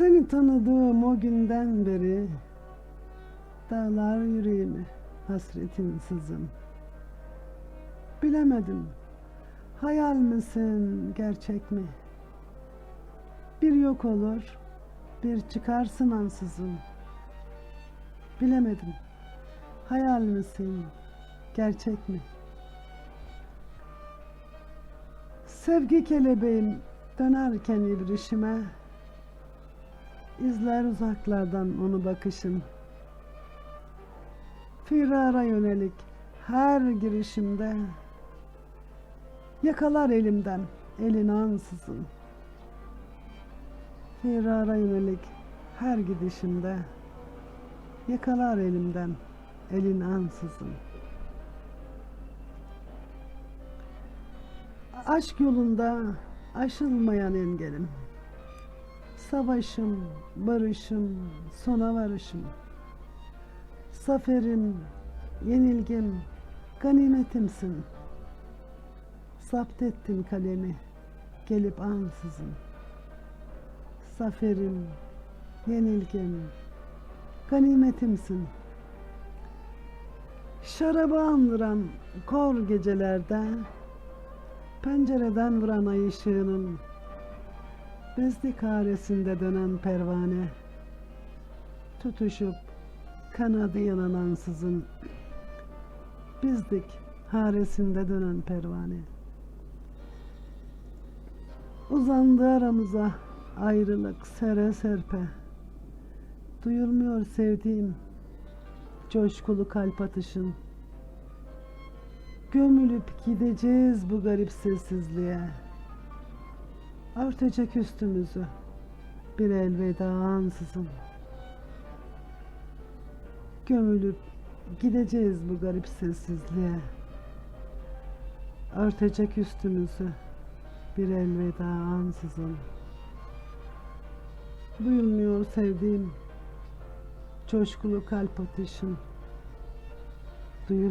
Seni tanıdığım o günden beri dağlar yüreğime hasretin sızım. Bilemedim hayal misin gerçek mi? Bir yok olur bir çıkarsın ansızın. Bilemedim hayal misin gerçek mi? Sevgi kelebeğim dönerken ibrişime izler uzaklardan onu bakışım. Firara yönelik her girişimde yakalar elimden elin ansızın. Firara yönelik her gidişimde yakalar elimden elin ansızın. Aşk yolunda aşılmayan engelim. Savaşım, barışım, sona varışım. Zaferim, yenilgim, ganimetimsin. Zapt ettin kalemi, gelip ansızın. Zaferim, yenilgim, ganimetimsin. Şarabı andıran kor gecelerde Pencereden vuran ay ışığının Bezlik haresinde dönen pervane Tutuşup kanadı yanan ansızın Bizdik haresinde dönen pervane. Uzandı aramıza ayrılık sere serpe. Duyulmuyor sevdiğim coşkulu kalp atışın. Gömülüp gideceğiz bu garip sessizliğe. Örtecek üstümüzü bir elveda ansızın. Gömülüp gideceğiz bu garip sessizliğe. Örtecek üstümüzü bir elveda ansızın. Duyulmuyor sevdiğim coşkulu kalp atışın. Duyulmuyor.